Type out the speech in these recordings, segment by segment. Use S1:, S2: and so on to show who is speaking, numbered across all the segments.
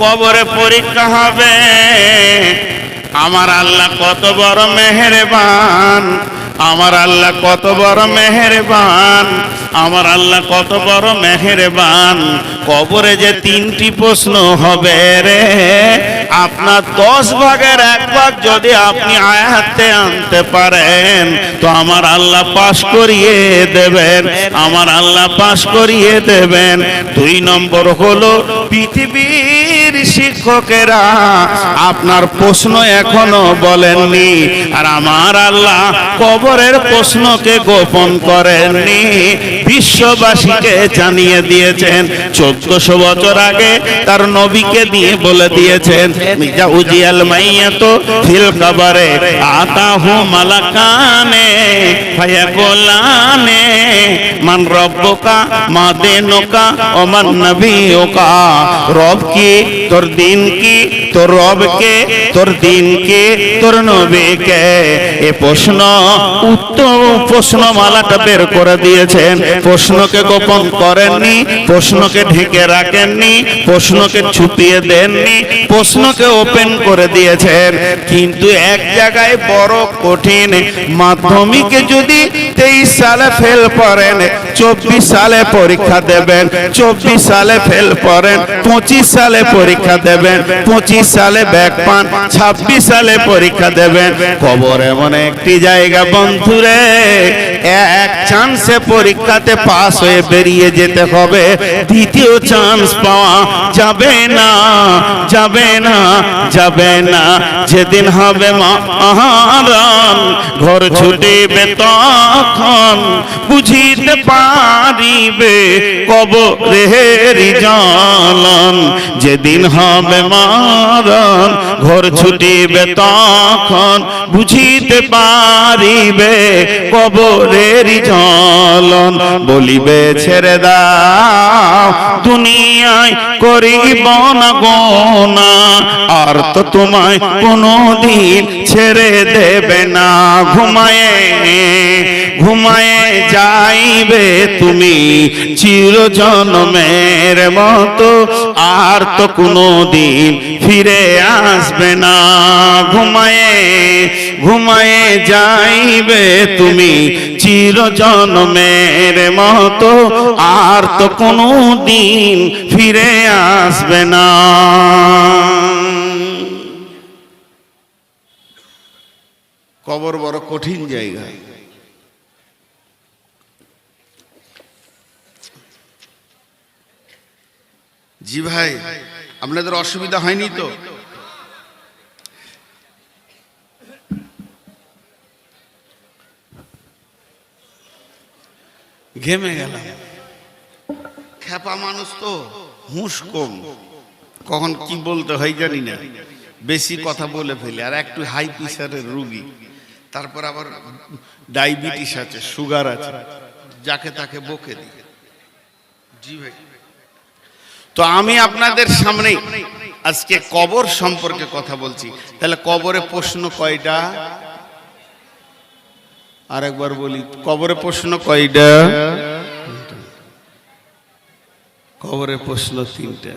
S1: কবরে পরীক্ষা হবে। আমার আল্লাহ কত বড় মেহেরবান। আমার আল্লাহ কত বড় মেহেরবান, আমার আল্লাহ কত বড় মেহেরবান। কবরে যে তিনটি প্রশ্ন হবে রে, আপনার দশ ভাগের এক ভাগ যদি আপনি আয়াতে আনতে পারেন, তো আমার আল্লাহ পাশ করিয়ে দেবেন, আমার আল্লাহ পাশ করিয়ে দেবেন। দুই নম্বর হলো পৃথিবীর শিক্ষকেরা আপনার প্রশ্ন এখনও বলেননি, আর আমার আল্লাহ কবরের প্রশ্নকে গোপন করেননি। বিশ্ববাসীকে জানিয়ে দিয়েছেন, চোদ্দশো বছর আগে তার নবীকে দিয়ে বলে দিয়েছেন উজিয়াল মাইয়া তো ফিল কাবারে, আতাহু মালাকানে ফায়াকুলানে মান রব্বকা মা দেনুকা, ও মান নবিয়ুকা রব কি তোর দিন কি তোর রব কে তোর দিন কে তোর নবী কে এ প্রশ্ন উত্তর প্রশ্নমালাটা বের করে দিয়েছেন। প্রশ্নকে গোপন করেননি, প্রশ্নকে ঢেকে রাখেননি, প্রশ্নকে ছুপিয়ে দেননি, প্রশ্নকে ওপেন করে দিয়েছেন। কিন্তু এক জায়গায় বড় কঠিন মাধ্যমিকে যদি তেইশ সালে ফেল করেন, চব্বিশ সালে পরীক্ষা দেবেন, চব্বিশ সালে ফেল করেন, পঁচিশ সালে পরীক্ষা দেবেন, পঁচিশ সালে ব্যাক পান, ছাব্বিশ সালে পরীক্ষা দেবেন। কবর এমন একটি জায়গা, বন্ধুরে, এক চান্সে পরীক্ষাতে পাস হয়ে বেরিয়ে যেতে হবে। দ্বিতীয় চান্স পাওয়া যাবে না যাবে না যাবে না। যেদিন হবে মহারণ ঘর ছুটিবে তখন বুঝিতে পারিবে কবরের জ্বালন যেদিন হবে মারণ ঘর ছুটিবে তখন বুঝিতে পারিবে কবরের জ্বালন বলিবে, ছেড়ে দাও, দুনিয়ায় করিব না গোনা, আর তো তোমায় কোনোদিন ছেড়ে দেবে না। ঘুমায়ে ঘুমায়ে যাইবে তুমি চির জন্মের মতো, আর তো কোনোদিন ফিরে আসবে না। ঘুমায়ে ঘুমায়ে যাইবে তুমি চির জন্মের মতো, আর তো কোনো দিন ফিরে আসবে না। কবর বড় কঠিন জায়গা। জি ভাই, আপনাদের অসুবিধা হয়নি তো? ঘেমে গেলাম। খ্যাপা মানুষ তো, হুঁশ কম। কখন কি বলতে হয় জানি না। বেশি কথা বলে ফেলি, আর একটু হাই প্রেশারের রুগী। তারপর আবার ডায়াবেটিস আছে সুগার আছে, যাকে তাকে বকে দিই। জি ভাই। তো আমি আপনাদের সামনে আজকে কবর সম্পর্কে কথা বলছি। তাহলে কবরে প্রশ্ন কয়টা? আরেকবার বলি, কবরে প্রশ্ন কয়টা? কবরে প্রশ্ন তিনটা।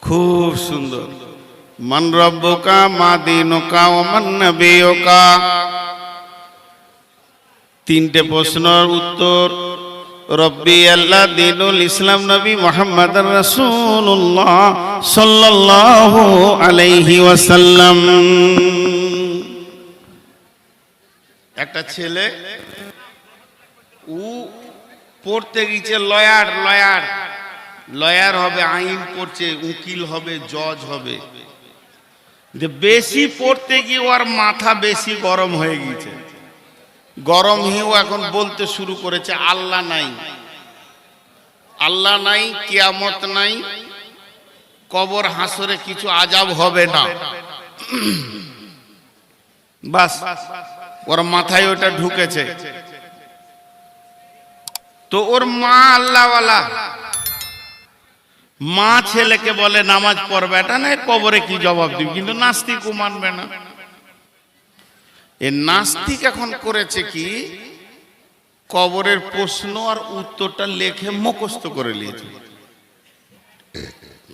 S1: খুব সুন্দর। মান রব্বকা মা দিনুকা ও মান তিনটে প্রশ্নের উত্তর রব্বি আল্লাহ দিনুল ইসলাম নবী মোহাম্মদ রাসূলুল্লাহ সাল্লাল্লাহু আলাইহি ওয়াসাল্লাম। একটা ছেলে উ পড়তে গিয়েছে লয়ার লয়ার। লয়ার হবে, আইন পড়ছে উকিল হবে, জজ হবে। যে বেশি পড়তে গিয়ে ওর মাথা বেশি গরম হয়ে গিয়েছে গরম হয়েও এখন বলতে শুরু করেছে, আল্লাহ নাই। আল্লাহ নাই, কিয়ামত নাই, কবর হাসরে কিছু আজাব হবে না। বাস, ওর মাথায় ওটা ঢুকেছে। তো ওর মা আল্লাহওয়ালা। মা ছেলেকে বলে, নামাজ পড়বে। এটা না কবরে কি জবাব দিবি? কিন্তু নাস্তিকও মানবে না। এ নাস্তিক এখন করেছে কি? কবরের প্রশ্ন আর উত্তরটা লেখে মুখস্থ করে নিয়েছে।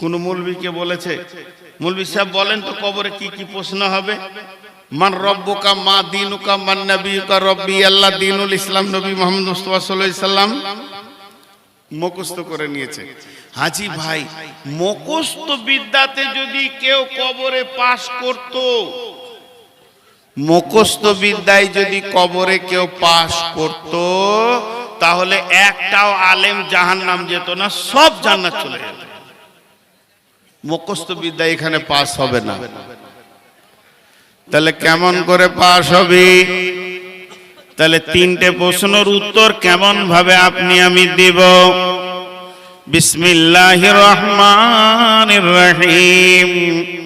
S1: কোন মুলবিকে বলেছে মুলবি সাহেব বলেন তো কবরে কি কি প্রশ্ন হবে? মান রব্বুকা মা দিনুকা মান নবীকা রব্বি আল্লাহ দিনুল ইসলাম নবী মোহাম্মদ মুস্তফা সাল্লাম। মুখস্থ করে নিয়েছে। হাজি ভাই, মুখস্থ বিদ্যাতে যদি কেউ কবরে পাশ করত মুখস্থ বিদ্যায় যদি কবরে কেউ পাশ করত, তাহলে একটাও আলেম জাহান্নাম যেত না, সব জান্নাত চলে যেত। মুখস্থ বিদ্যা এখানে পাস হবে না। তাহলে কেমন করে পাস হবে? তাহলে তিনটে প্রশ্নের উত্তর কেমন ভাবে আপনি আমি দিব? বিসমিল্লাহ রহমান রহিম।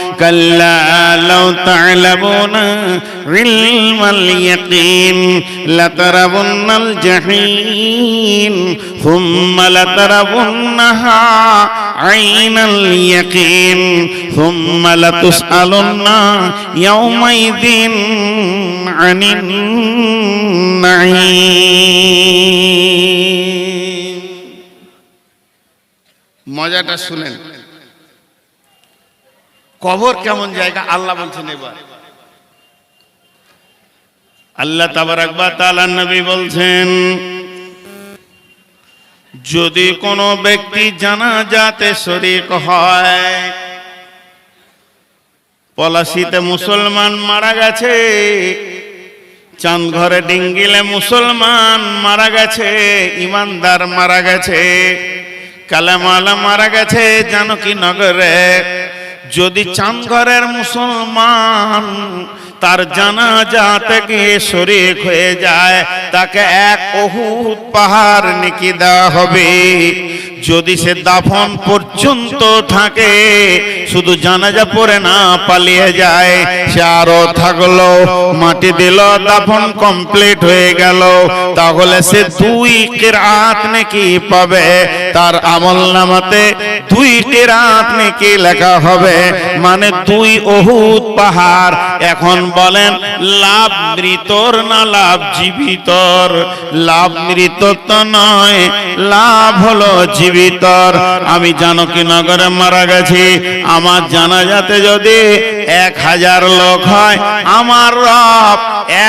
S1: كلا لو تعلمون علم اليقين لترون الجحيم ثم لترونها عين اليقين ثم لتسألن يومئذ عن النعيم মজাটা শুনেন কবর কেমন জায়গা? আল্লাহ বলছেন এবার। আল্লাহ নবী বলছেন, যদি কোনো ব্যক্তি জানাজাতে শরিক হয়, পলাশিতে মুসলমান মারা গেছে চাঁদ ঘরে ডিঙ্গিলে মুসলমান মারা গেছে, ইমানদার মারা গেছে কালামালা মারা গেছে জানকী নগরে যদি চাঁদঘরের মুসলমান তার জানাজা থেকে শরীর হয়ে যায়, তাকে এক অহুত পাহাড় নিকি দেওয়া হবে। যদি সে দাফন পর্যন্ত থাকে শুধু জানাজা পরে না পালিয়ে যায়। সে আরও থাকল মাটি দিল দাফন কমপ্লিট হয়ে গেল। তাহলে সে দুই কেরাত নাকি পাবে? তার আমল নামাতে দুই কেরাত নাকি লেখা হবে। মানে দুই অহুত পাহাড়। এখন বলেন লাভ মৃতর না লাভ জীবিতর? লাভ মৃত তো নয় লাভ হলো জীবিতর আমি জানকী নগরে মারা গেছি। আমার জানাজাতে যদি এক হাজার লোক হয়, আমার রব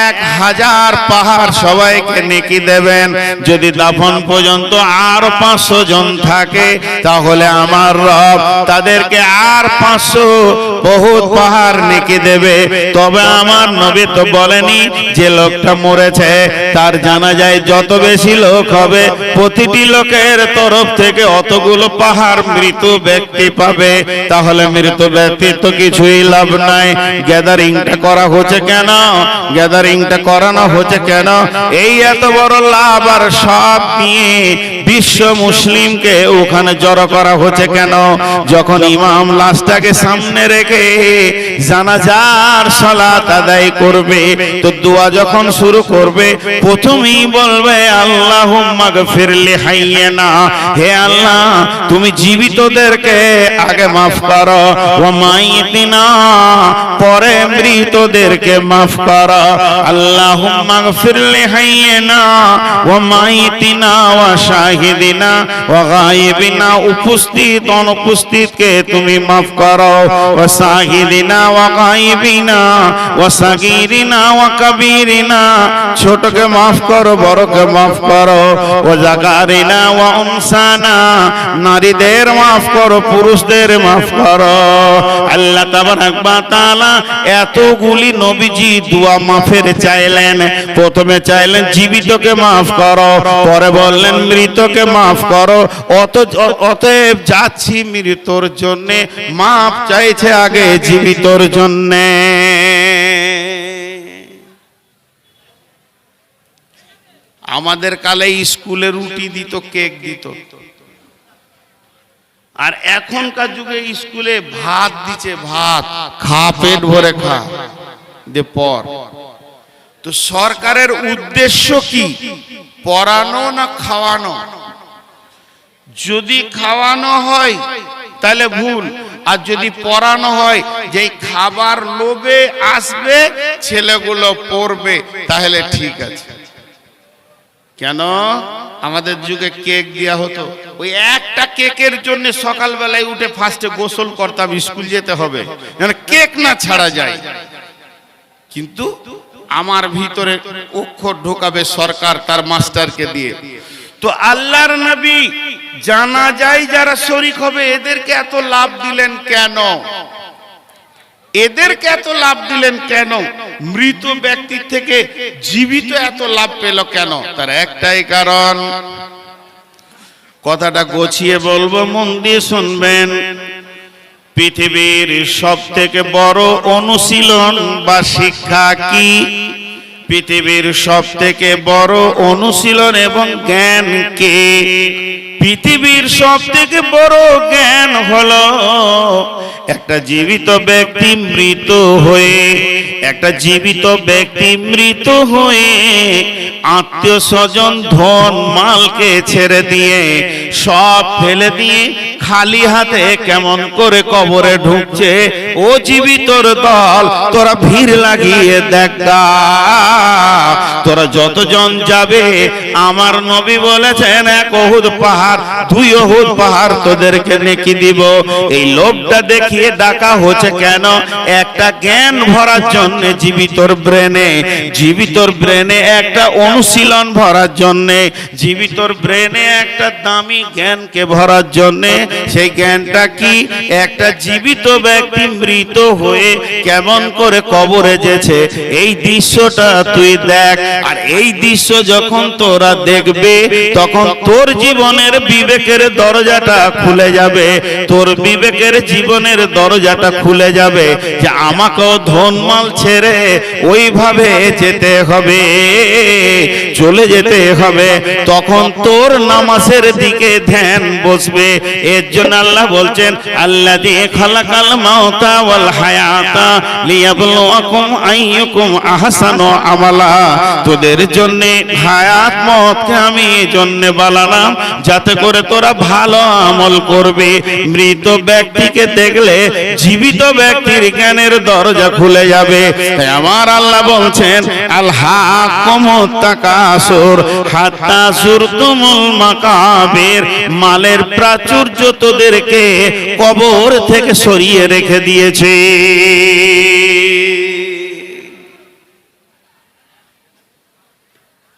S1: এক হাজার পাহাড় সবাইকে নেকি দেবেন। যদি দাফন পর্যন্ত আর পাঁচশো জন থাকে, তাহলে আমার রব তাদেরকে আর পাঁচশো বহুত পাহাড় নেকি দেবে। তবে আমার নবী তো বলেনি, যে লোকটা মরেছে, তার জানা যায় যত বেশি লোক হবে, প্রতিটি লোকের তরফ থেকে অতগুলো পাহাড় মৃত ব্যক্তি পাবে, তাহলে মৃত ব্যক্তির তো কিছুই লাভ নাই। গ্যাদারিংটা করা হচ্ছে কেন? গ্যাদারিংটা করানো হচ্ছে কেন? এই এত বড় লাভ আর সব নিয়ে বিশ্ব মুসলিমকে ওখানে জড়ো করা হচ্ছে কেন? যখন ইমাম লাশটাকে সামনে রেখে জানাজার সালাত আদায় করবে, তো দোয়া যখন শুরু করবে, প্রথমেই বলবে আল্লাহ ফিরলে হাইয়ে না হে আল্লাহ, তুমি জীবিতদেরকে আগে মাফ করো। ও মাইতিনা পরে মৃতদেরকে মাফ করো। আল্লাহ ফিরলে হাইয়ে না ও মাইতিনা ও শাহিদিনা ও গায়েবিনা উপস্থিত অনুপস্থিতকে তুমি মাফ করো? ও শাহিদিনা ও গায়েবিনা ও সাগিরিনা ও কবিরিনা, ছোটকে মাফ করো, বড়কে মাফ করো। ও জাগারিনা ও উনসানা, নারীদের মাফ করো, পুরুষদের মাফ করো। আল্লাহ তাবারাক ওয়া তাআলা এতগুলি নবীজি দোয়া মাফের চাইলেন। প্রথমে চাইলেন জীবিতকে মাফ করো, পরে বললেন মৃতকে মাফ করো, অত অতএব যাচ্ছি মৃতর জন্য। মাফ চাইছে আগে জীবিতর জন্যে। আমাদের কালে স্কুলে রুটি দিত, কেক দিত। আর এখনকার যুগে স্কুলে ভাত দিচ্ছে ভাত। খা, পেট ভরে খা। দে, পর। তো সরকারের উদ্দেশ্য কি? পড়ানো না খাওয়ানো? যদি খাওয়ানো হয়, তাহলে ভুল। আর যদি পড়ানো হয় যে খাবার লোভে আসবে, ছেলেগুলো পড়বে, তাহলে ঠিক আছে। কেন? আমাদের যুগে কেক দেওয়া হতো। ওই একটা কেকের জন্য সকালবেলায় উঠে ফার্স্টে গোসল করতাম, স্কুল যেতে হবে। যেন কেক না ছাড়া যায়। কিন্তু আমার ভিতরে অক্ষর ঢোকাবে সরকার, তার মাস্টারকে দিয়ে। তো আল্লাহর নবী জানা যায় যারা শরিক হবে, এদেরকে এত লাভ দিলেন কেন? এদেরকে এত লাভ দিলেন কেন? মৃত ব্যক্তির থেকে জীবিত এত লাভ পেল কেন? তার একটাই কারণ, কথাটা গোছিয়ে বলব, মন দিয়ে শুনবেন। পৃথিবীর সব থেকে বড় অনুশীলন বা শিক্ষা কি? পৃথিবীর সব থেকে বড় অনুশীলন এবং জ্ঞান কে? পৃথিবীর সব থেকে বড় জ্ঞান হলো একটা জীবিত ব্যক্তি মৃত হয়ে, একটা জীবিত ব্যক্তি মৃত হয়ে আত্মীয় স্বজন ধন মালকে ছেড়ে দিয়ে সব ফেলে দিয়ে খালি হাতে কেমন করে কবরে ঢুকছে? ও জীবিতর দল, তোরা ভিড় লাগিয়ে দেখ। তোরা যতজন যাবে, আমার নবী বলেছেন, এক অহুদ পাহাড়, দুই অহুদ পাহাড় তোদেরকে নেকি দিব। এই লোভটা দেখিয়ে ডাকা হচ্ছে কেন? একটা জ্ঞান ভরার জন্য জীবিতর ব্রেনে জীবিতর ব্রেনে একটা অনুশীলন ভরার জন্য, জীবিতর ব্রেনে একটা দামি জ্ঞানকে ভরার জন্য সেই জ্ঞানটা কি একটা জীবিত ব্যক্তি মৃত হয়ে কেমন করে কবরে যেছে? এই দৃশ্যটা তুই দেখ। আর এই দৃশ্য যখন তোরা দেখবে, তখন তোর জীবনের বিবেকের দরজাটা খুলে যাবে। তোর বিবেকের জীবনের দরজাটা খুলে যাবে যে আমাকেও ধনমাল ছেড়ে ওইভাবে যেতে হবে, চলে যেতে হবে। তখন তোর নামাজের দিকে ধ্যান বসবে। এর জন্য আল্লাহ বলছেন আল্লাহ দিয়ে খালাকাল মাওতা ওয়াল হায়াতা লিয়াবলুয়াকুম আইয়ুকুম আহসানু আমালা। তোদের জন্য হায়াত আমি যাতে করে তোরা ভালো আমল করবে। মৃত ব্যক্তিকে দেখলে জীবিত ব্যক্তির জ্ঞানের দরজা খুলে যাবে। তাই আমার আল্লাহ বলছেন আল্লাহ তাকাসুর হাত্তা সুরতুমুল মাকাবির। মালের প্রাচুর্য তোদেরকে কবর থেকে সরিয়ে রেখে দিয়েছে।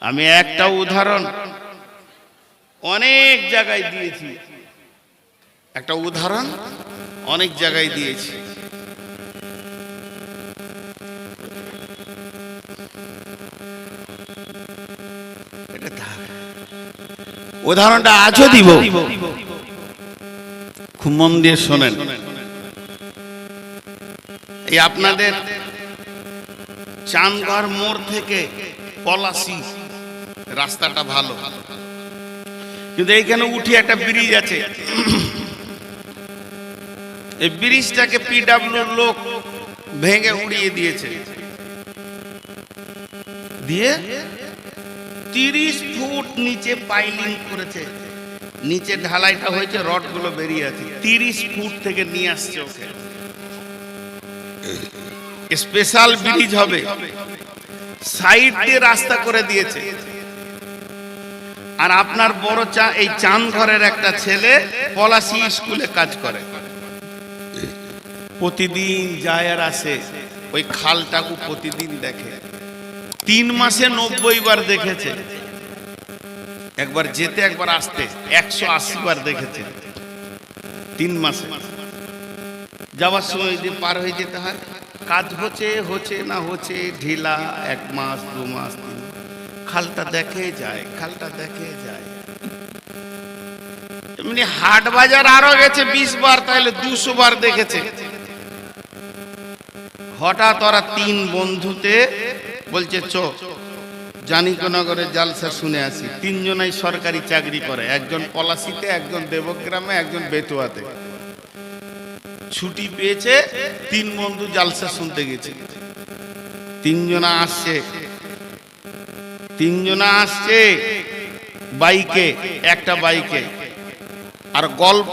S1: আমি একটা উদাহরণ অনেক জায়গায় দিয়েছি। একটা উদাহরণ অনেক জায়গায় দিয়েছি। উদাহরণটা আজও দিব। খুব মন দিয়ে শোনেন। এই আপনাদের চানগড় মোড় থেকে পলাশি রাস্তাটা ভালো। কিন্তু এইখানে উঠে একটা ব্রিজ আছে। এই ব্রিজটাকে পিডাব্লিউ লোক ভেঙে উড়িয়ে দিয়েছে। দিয়ে তিরিশ ফুট নিচে পাইলিং করেছে। নিচে ঢালাইটা হয়েছে, রডগুলো বেরিয়ে আছে। তিরিশ ফুট থেকে নিয়ে আসছে ওকে। স্পেশাল ব্রিজ হবে। সাইড দিয়ে রাস্তা করে দিয়েছে। আর আপনার বড় চা, এই চান ঘরের একটা ছেলে পলাশি স্কুলে কাজ করে। প্রতিদিন যায় আর আসে। ওই খালটাকু প্রতিদিন দেখে। তিন মাসে নব্বই বার দেখেছে। একবার যেতে, একবার আসতে। একশো আশি বার দেখেছে। তিন মাসে। যাওয়ার সময় দিয়ে পার হয়ে যেতে হয়। কাজ হচ্ছে হচ্ছে না হচ্ছে, ঢিলা, এক মাস, দু মাস, তিন খালটা দেখে যায়, খালটা দেখে যায়। এমনি হাট বাজার আরও গেছে বিশ বার, তাহলে দুশো বার দেখেছে। হঠাৎ ওরা তিন বন্ধুতে বলছে, চ জানিকনগরের জালসা শুনে আসি। তিনজনাই সরকারি চাকরি করে। একজন পলাশিতে, একজন দেবগ্রামে, একজন বেতুয়াতে। ছুটি পেয়েছে, তিন বন্ধু জালসা শুনতে গেছে। তিনজনা আসছে। তিনজনা আসছে বাইকে, একটা বাইকে। আর গল্প